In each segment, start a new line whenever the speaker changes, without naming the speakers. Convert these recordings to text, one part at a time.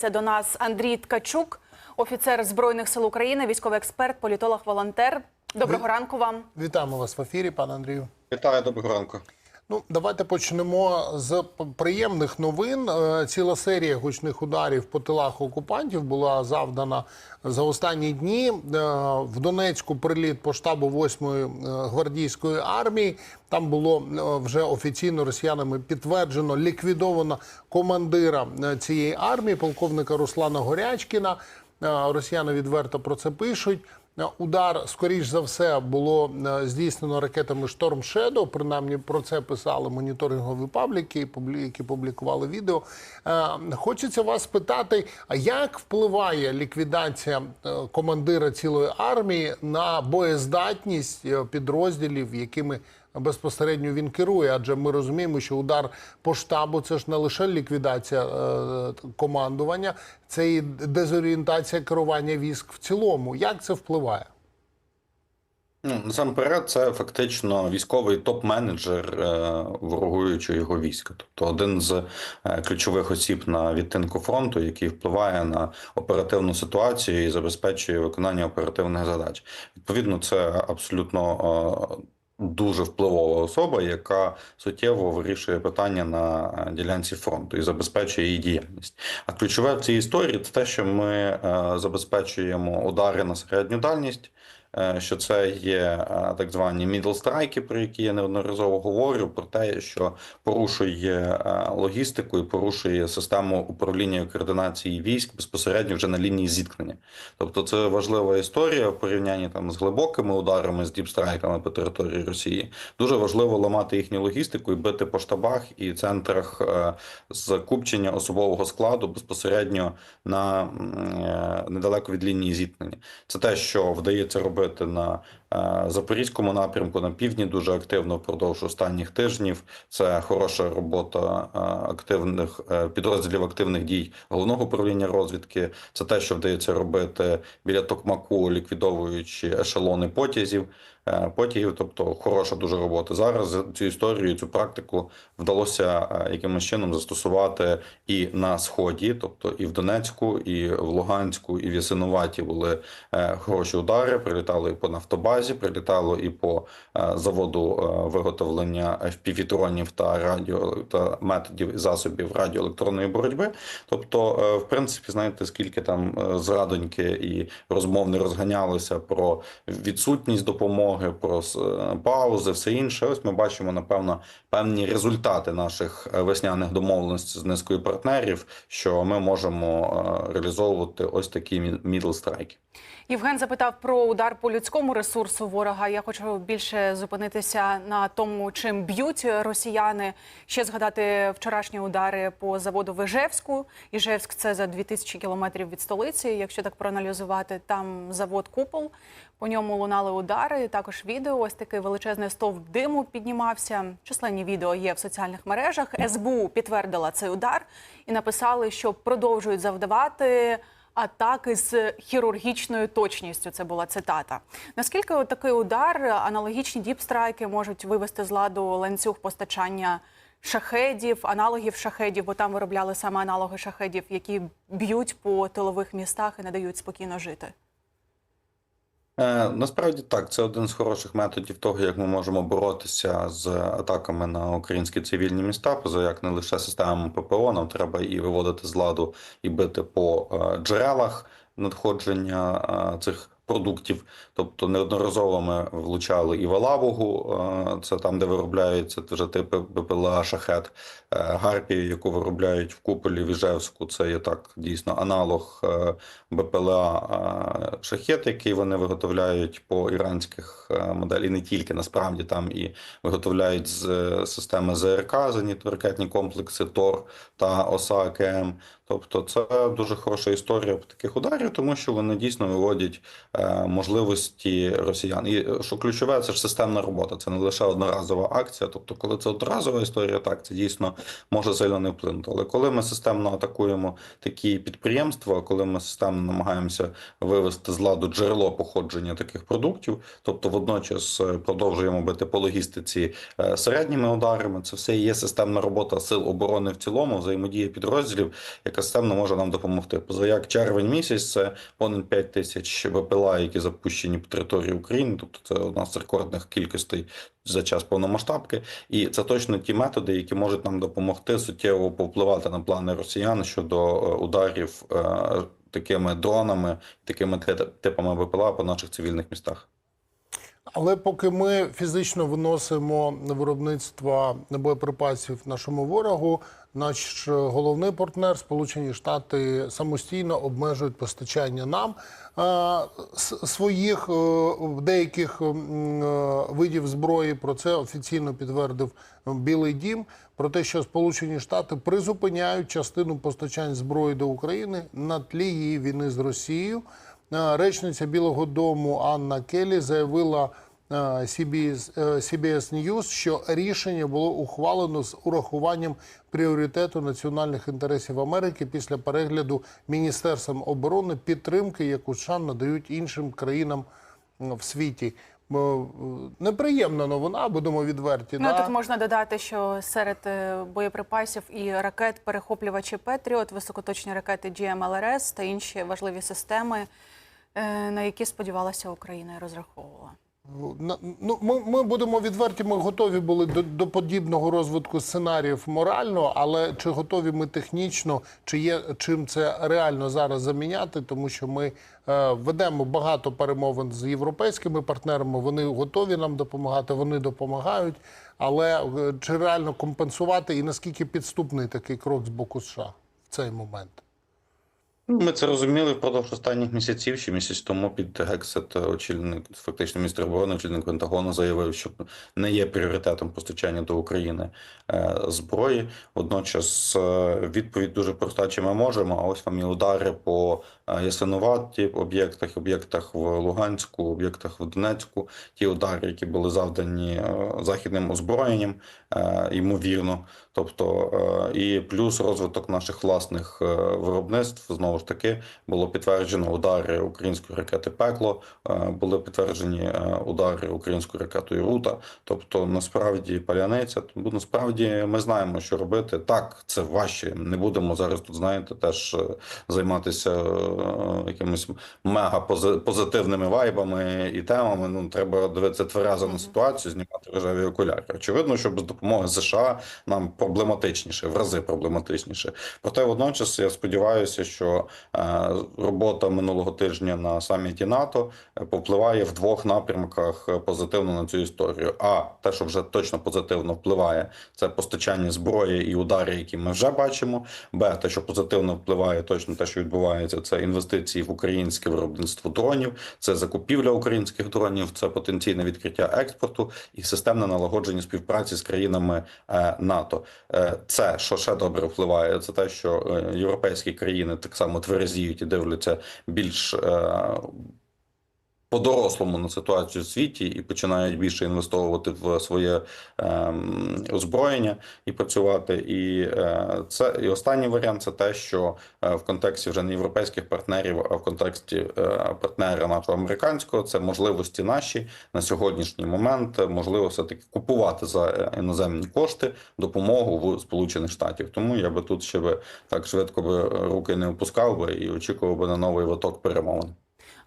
Це до нас Андрій Ткачук, офіцер Збройних сил України, військовий експерт, політолог, волонтер. Доброго ранку вам.
Вітаємо вас в ефірі, пане Андрію.
Вітаю, доброго ранку.
Ну, давайте почнемо з приємних новин. Е, Ціла серія гучних ударів по тилах окупантів була завдана за останні дні. Е, В Донецьку приліт по штабу 8-ї е, гвардійської армії. Там було вже офіційно росіянами підтверджено ліквідовано командира цієї армії, полковника Руслана Горячкіна. Росіяни відверто про це пишуть. Удар, скоріш за все, було здійснено ракетами Storm Shadow. Принаймні про це писали моніторингові пабліки, які публікували відео. Хочеться вас спитати: а як впливає ліквідація командира цілої армії на боєздатність підрозділів, якими безпосередньо він керує? Адже ми розуміємо, що удар по штабу це ж не лише ліквідація е, командування, це і дезорієнтація керування військ в цілому. Як це впливає?
Ну, насамперед, це фактично військовий топ-менеджер е, ворогуючого його війська, тобто один з е, ключових осіб на відтинку фронту, який впливає на оперативну ситуацію і забезпечує виконання оперативних задач. Відповідно, це абсолютно дуже впливова особа, яка суттєво вирішує питання на е, ділянці фронту і забезпечує її діяльність. А ключове в цій історії це те, що ми е, забезпечуємо удари на середню дальність. Е, Що це є е, так звані middle страйки, про які я неодноразово говорю, про те, що порушує е, логістику і порушує систему управління і координації військ безпосередньо вже на лінії зіткнення. Тобто це важлива історія в порівнянні там з глибокими ударами, з діпстрайками по території Росії. Дуже важливо ламати їхню логістику і бити по штабах і центрах закупчення особового складу безпосередньо на недалеко від лінії зіткнення. Це те, що вдається робити на е, запорізькому напрямку, на півдні дуже активно впродовж останніх тижнів. Це хороша робота е, активних е, підрозділів активних дій головного управління розвідки. Це те, що вдається робити біля Токмаку, ліквідовуючи ешелони потязів. е, Потягів, тобто хороша дуже робота. Зараз цю історію, цю практику вдалося е, якимось чином застосувати і на сході, тобто і в Донецьку, і в Луганську, і в Ясинуваті були е, хороші удари. Прилітали по нафтобазі, прилітало і по е, заводу е, виготовлення FPV-дронів та радіо та методів і засобів радіоелектронної боротьби. Тобто, е, в принципі, знаєте, скільки там зрадоньки і розмов не розганялося про відсутність допомоги, про паузи, все інше. Ось ми бачимо, напевно, певні результати наших весняних домовленостей з низкою партнерів, що ми можемо реалізовувати ось такі мідл страйки.
Євген запитав про удар по людському ресурсу ворога. Я хочу більше зупинитися на тому, чим б'ють росіяни. Ще згадати вчорашні удари по заводу в Іжевську. Іжевськ це за 2000 кілометрів від столиці. Якщо так проаналізувати, там завод Купол. По ньому лунали удари. Також відео. Ось такий величезний стовп диму піднімався. Численні відео є в соціальних мережах. СБУ підтвердила цей удар і написали, що продовжують завдавати атаки з хірургічною точністю. Це була цитата. Наскільки от такий удар, аналогічні діпстрайки можуть вивести з ладу ланцюг постачання шахедів, аналогів шахедів, бо там виробляли саме аналоги шахедів, які б'ють по тилових містах і не дають спокійно жити.
Е, Насправді так, це один з хороших методів того, як ми можемо боротися з атаками на українські цивільні міста. Поза як не лише системами ППО, нам треба і виводити з ладу і бити по е, джерелах надходження е, цих продуктів. Тобто неодноразово ми влучали і в Алабугу, е, це там, де виробляються вже типи БПЛА шахет, Е, Гарпію, яку виробляють в Куполі в Іжевську. Це є так дійсно аналог БПЛА е, шахет, який вони виготовляють по іранських моделях, і не тільки насправді там і виготовляють з системи ЗРК, зенітно-ракетні комплекси ТОР та ОСА АКМ. Тобто це дуже хороша історія таких ударів, тому що вони дійсно виводять можливості росіян. І е, що ключове, це ж системна робота, це не лише одноразова акція. Тобто, коли це одноразова історія, так це дійсно може сильно не вплинути. Але коли ми системно атакуємо такі підприємства, коли ми системно намагаємося вивести з ладу джерело походження таких продуктів, тобто водночас е, продовжуємо бити по логістиці е, середніми ударами, це все є системна робота сил оборони в цілому, взаємодія підрозділів, яка система може нам допомогти. Поза як червень місяць це понад 5 тисяч БПЛА, які запущені по території України, тобто це одна з рекордних кількостей за час повномасштабки, і це точно ті методи, які можуть нам допомогти суттєво повпливати на плани росіян щодо е, ударів е, такими дронами, такими типами БПЛА по наших цивільних містах.
Але поки ми фізично виносимо виробництво боєприпасів нашому ворогу, наш головний партнер, Сполучені Штати, самостійно обмежують постачання нам е, своїх е, деяких е, видів зброї. Про це офіційно підтвердив Білий Дім. Про те, що Сполучені Штати призупиняють частину постачань зброї до України на тлі її війни з Росією. Е, Речниця Білого Дому Анна Келі заявила е, CBS, е, CBS News, що рішення було ухвалено з урахуванням пріоритету національних інтересів Америки після перегляду Міністерством оборони підтримки, яку США надають іншим країнам в світі. Неприємна новина, будемо відверті.
Ну
да?
тут можна додати, що серед боєприпасів і ракет перехоплювачі Петріот, високоточні ракети GMLRS та інші важливі системи, на які сподівалася Україна і розраховувала.
На- Ну, ми, ми будемо відверті. Ми готові були до, до подібного розвитку сценаріїв морально, але чи готові ми технічно, чи є чим це реально зараз заміняти? Тому що ми е, ведемо багато перемовин з європейськими партнерами. Вони готові нам допомагати, вони допомагають. Але е, чи реально компенсувати і наскільки підступний такий крок з боку США в цей момент?
Ну, Ми це розуміли впродовж останніх місяців. Ще місяць тому під Гексет очільник, фактично міністр оборони, очільник Пентагону заявив, що не є пріоритетом постачання до України е, зброї. Водночас е, відповідь дуже проста: чи ми можемо? А ось вам і удари по е, Ясинуваті об'єктах, об'єктах в Луганську, об'єктах в Донецьку. Ті удари, які були завдані е, західним озброєнням, е, ймовірно. Тобто е, і плюс розвиток наших власних виробництв знову ж таки було підтверджено удари української ракети Пекло, були підтверджені удари українською ракетою Рута. Тобто, насправді паляниця. Тому насправді ми знаємо, що робити. Так, це важче. Не будемо зараз тут, знаєте, теж займатися е, якимись мега пози- позитивними вайбами і темами. Ну треба дивитися тверезо на ситуацію, знімати рожеві окуляри. Очевидно, що без допомоги США нам проблематичніше, в рази проблематичніше. Проте водночас я сподіваюся, що е, робота минулого тижня на саміті НАТО е, повпливає в двох напрямках позитивно на цю історію. А те, що вже точно позитивно впливає, це постачання зброї і удари, які ми вже бачимо. Б, те, що позитивно впливає, точно те, що відбувається, це інвестиції в українське виробництво дронів, це закупівля українських дронів, це потенційне відкриття експорту і системне налагодження співпраці з країнами е, НАТО. Е, Це що ще добре впливає, це те, що е, європейські країни так само тверезіють і дивляться більш по-дорослому на ситуацію в світі і починають більше інвестовувати в своє ем, озброєння і працювати. І е, це і останній варіант це те, що е, в контексті вже не європейських партнерів, а в контексті е, партнера нашого американського це можливості наші на сьогоднішній момент е, можливо все таки купувати за е, іноземні кошти допомогу в Сполучених Штатів. Тому я би тут ще би так швидко би руки не опускав би і очікував би на новий виток перемовин.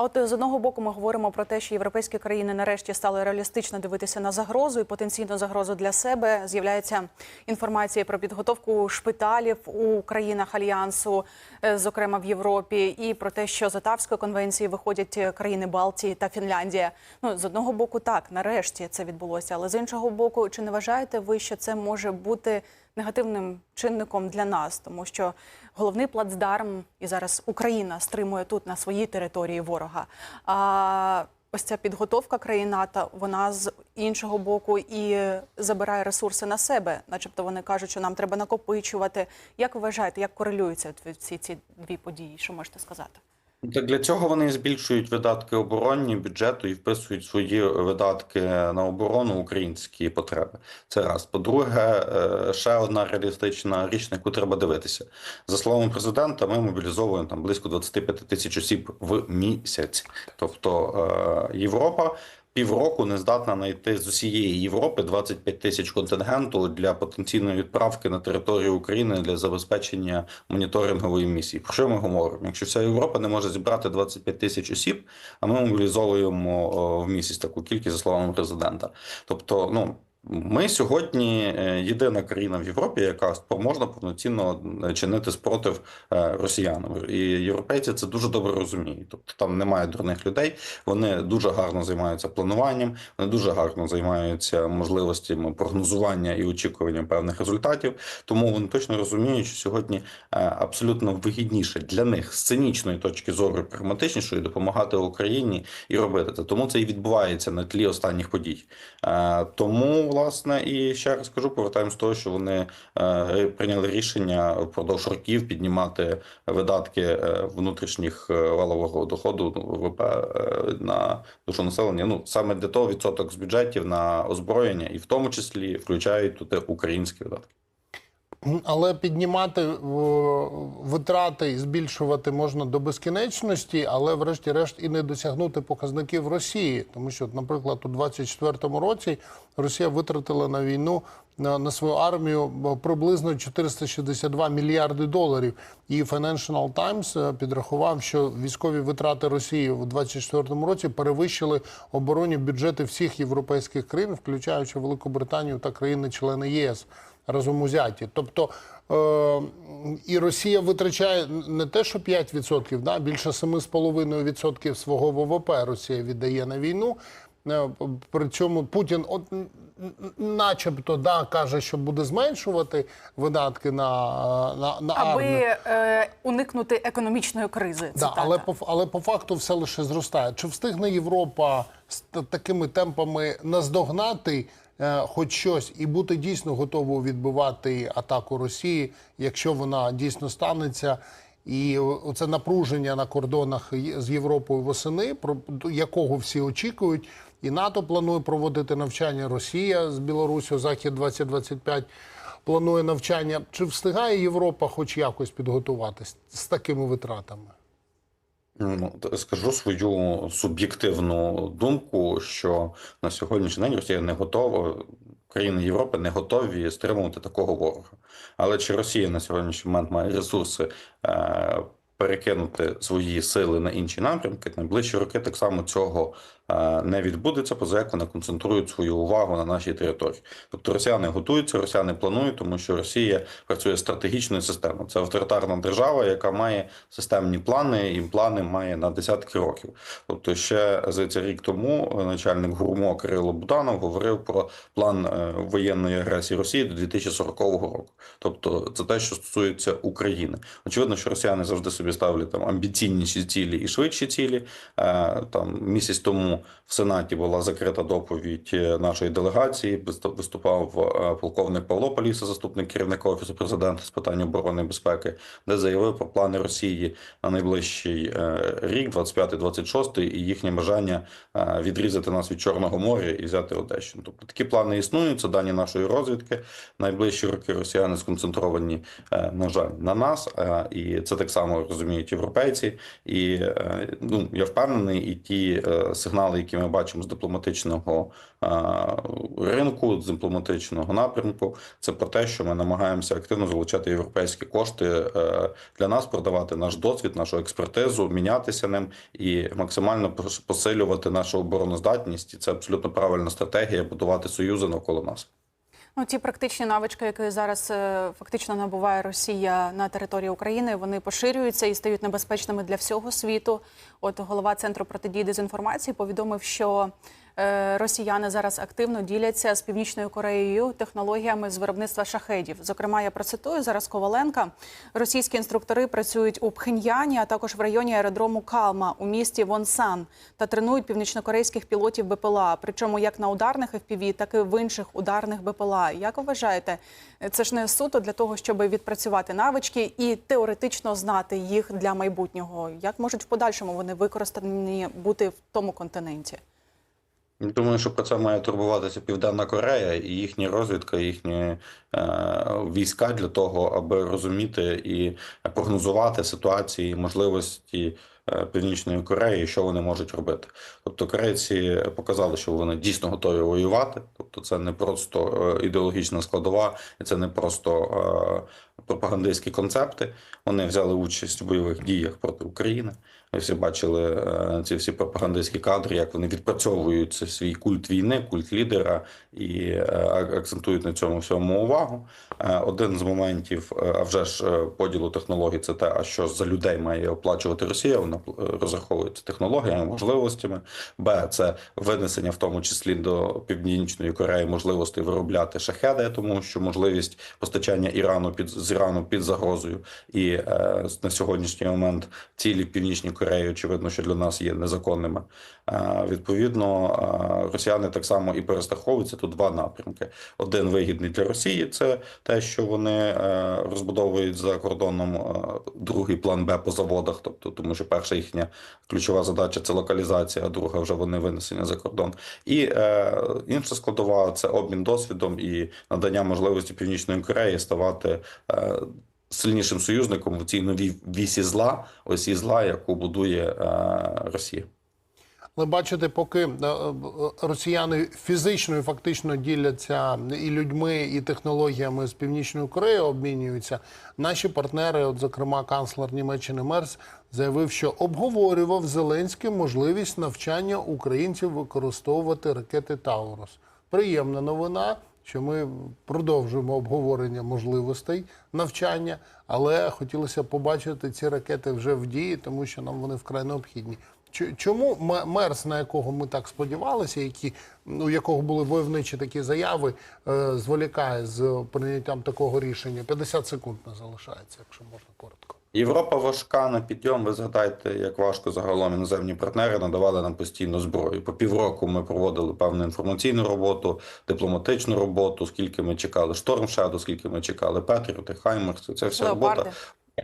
А от з одного боку ми говоримо про те, що європейські країни нарешті стали реалістично дивитися на загрозу і потенційну загрозу для себе. З'являється інформація про підготовку шпиталів у країнах альянсу, е, зокрема в Європі, і про те, що з Отавської конвенції виходять е, країни Балтії та Фінляндія. Ну з одного боку, так нарешті це відбулося, але з іншого боку, чи не вважаєте ви, що це може бути негативним чинником для нас, тому що головний плацдарм і зараз Україна стримує тут на своїй території ворога. А ось ця підготовка країн НАТО, вона з іншого боку і забирає ресурси на себе, начебто вони кажуть, що нам треба накопичувати. Як ви вважаєте, як корелюються ці, ці дві події? Що можете сказати?
Так для цього вони збільшують видатки оборонні бюджету і вписують свої видатки на оборону українські потреби. Це раз. По-друге, е, ще одна реалістична річ, на яку треба дивитися. За словами президента, ми мобілізовуємо там близько 25 тисяч осіб в місяць. Тобто е, Європа півроку не здатна знайти з усієї Європи 25 тисяч контингенту для потенційної відправки на територію України для забезпечення моніторингової місії. Про що ми говоримо? Якщо вся Європа не може зібрати 25 тисяч осіб, а ми мобілізовуємо в місяць таку кількість за словами президента. Тобто, ну. Ми сьогодні е, єдина країна в Європі, яка спроможна повноцінно е, чинити спротив е, росіянам. І європейці це дуже добре розуміють. Тобто там немає дурних людей. Вони дуже гарно займаються плануванням, вони дуже гарно займаються можливостями прогнозування і очікування певних результатів. Тому вони точно розуміють, що сьогодні абсолютно вигідніше для них з цинічної точки зору, прагматичнішої допомагати Україні і робити це. Тому це і відбувається на тлі останніх подій. Тому, власне, і ще раз кажу, повертаємось з того, що вони е, прийняли рішення впродовж років піднімати видатки е, внутрішніх е, валового доходу ну, ВВП на душу населення. Ну саме для того відсоток з бюджетів на озброєння, і в тому числі включають туди українські видатки.
Але піднімати е, витрати і збільшувати можна до безкінечності, але врешті-решт і не досягнути показників Росії. Тому що, наприклад, у 24-му році Росія витратила на війну на, на свою армію е, приблизно 462 мільярди доларів. І Financial Times е, підрахував, що військові витрати Росії у 24-му році перевищили оборонні бюджети всіх європейських країн, включаючи Велику Британію та країни-члени ЄС разом узяті. Тобто е, і Росія витрачає не те, що 5%, да, більше 7,5% свого ВВП Росія віддає на війну. Е, При цьому Путін, от, начебто, да, каже, що буде зменшувати видатки на, на, на
Аби
армію.
е, уникнути економічної кризи.
Да, але по але по факту все лише зростає. Чи встигне Європа з такими темпами наздогнати хоч щось і бути дійсно готовою відбивати атаку Росії, якщо вона дійсно станеться? І це напруження на кордонах з Європою восени, про якого всі очікують, і НАТО планує проводити навчання. Росія з Білорусі, Захід 2025 планує навчання. Чи встигає Європа хоч якось підготуватись з такими витратами?
Скажу свою суб'єктивну думку, що на сьогоднішній день Росія не готова, країни Європи не готові стримувати такого ворога. Але чи Росія на сьогоднішній момент має ресурси е, перекинути свої сили на інші напрямки, найближчі роки так само цього не відбудеться, поза як вони концентрують свою увагу на нашій території. Тобто росіяни готуються, росіяни планують, тому що Росія працює стратегічною системою. Це авторитарна держава, яка має системні плани, і плани має на десятки років. Тобто, ще здається, рік тому е, начальник ГУРМО Кирило Буданов говорив про план е, воєнної агресії Росії до 2040 року. Тобто, це те, що стосується України. Очевидно, що росіяни завжди собі ставлять там амбіційніші цілі і швидші цілі. Е, Там місяць тому в Сенаті була закрита доповідь е, нашої делегації. Виступ- Виступав е, полковник Павло Поліса, заступник керівника офісу президента з питань оборони і безпеки, де заявив про плани Росії на найближчий е, рік, 25-26, і їхнє бажання відрізати нас від Чорного моря і взяти Одещину. Тобто такі плани існують. Це дані нашої розвідки. Найближчі роки росіяни сконцентровані, на жаль, на нас, і це так само розуміють європейці. І ну я впевнений, і ті е, сигнали, які ми бачимо з дипломатичного ринку, з дипломатичного напрямку, це про те, що ми намагаємося активно залучати європейські кошти е, для нас, продавати наш досвід, нашу експертизу, мінятися ним і максимально пос- посилювати нашу обороноздатність. І це абсолютно правильна стратегія будувати союзи навколо нас.
Ну, ті практичні навички, які зараз е, фактично набуває Росія на території України, вони поширюються і стають небезпечними для всього світу. От голова центру протидії дезінформації повідомив, що росіяни зараз активно діляться з північною Кореєю технологіями з виробництва шахедів. Зокрема, я процитую зараз Коваленка. Російські інструктори працюють у Пхеньяні, а також в районі аеродрому Калма у місті Вонсан та тренують північнокорейських пілотів БПЛА. Причому як на ударних FPV, так і в інших ударних БПЛА. Як вважаєте, це ж не суто для того, щоб відпрацювати навички і теоретично знати їх для майбутнього? Як можуть в подальшому вони використані бути в тому континенті?
Думаю, що про це має турбуватися Південна Корея і їхня розвідка, їхні е, війська для того, аби розуміти і прогнозувати ситуації, можливості е, Північної Кореї, що вони можуть робити. Тобто корейці показали, що вони дійсно готові воювати. Тобто, це не просто е, ідеологічна складова, і це не просто е, пропагандистські концепти. Вони взяли участь в бойових діях проти України. Ви всі бачили е, ці всі пропагандистські кадри, як вони відпрацьовують свій культ війни, культ лідера і е, акцентують на цьому всьому увагу. Е, Один з моментів, а вже ж поділу технологій, це те, а що за людей має оплачувати Росія. Вона розраховується технологіями, можливостями. Б це винесення, в тому числі до північної Кореї, можливостей виробляти шахеди, тому що можливість постачання Ірану під з Ірану під загрозою, і на сьогоднішній момент цілі північній Кореї, очевидно, що для нас є незаконними. Відповідно, росіяни так само і перестраховуються. Тут два напрямки: один вигідний для Росії, це те, що вони е, розбудовують за кордоном. е, Другий план Б по заводах, тобто тому, що перша їхня ключова задача це локалізація, а друга вже вони винесення за кордон. І е, інша складова це обмін досвідом і надання можливості Північної Кореї ставати. Сильнішим союзником в цій новій вісі зла, осі зла, яку будує е, Росія.
Але бачите, поки е, е, росіяни фізично і фактично діляться і людьми, і технологіями з Північною Кореєю обмінюються, наші партнери, от зокрема канцлер Німеччини Мерс, заявив, що обговорював Зеленський можливість навчання українців використовувати ракети Таурус. Приємна новина. Що ми продовжуємо обговорення можливостей навчання, але хотілося побачити ці ракети вже в дії, тому що нам вони вкрай необхідні. Чо- Чому Ме- мерс, на якого ми так сподівалися, які ну, у якого були войовничі такі заяви, е, зволікає з прийняттям такого рішення? 50 секунд не залишається, якщо можна коротко.
Європа важка на підйом. Ви згадайте, як важко загалом іноземні партнери надавали нам постійно зброю. По півроку ми проводили певну інформаційну роботу, дипломатичну роботу. Скільки ми чекали Шторм Shadow, скільки ми чекали Петріоти, Хаймерс. Це вся робота.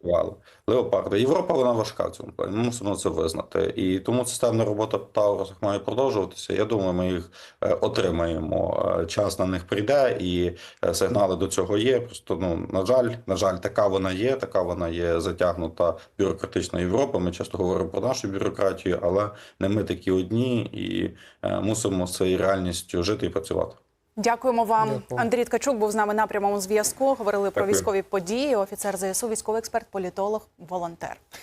Працювали. Леопарди. Європа вона важка в цьому плані. Ми мусимо це визнати. І тому системна робота Таурусах має продовжуватися. Я думаю, ми їх е, отримаємо. Е, Час на них прийде, і е, сигнали до цього є. Просто ну на жаль, на жаль, така вона є. Така вона є затягнута бюрократична Європа. Ми часто говоримо про нашу бюрократію, але не ми такі одні, і мусимо з цією реальністю жити і працювати.
Дякуємо вам.
Дякую.
Андрій Ткачук був з нами на прямому зв'язку. Говорили про військові події. Офіцер ЗСУ, військовий експерт, політолог, волонтер.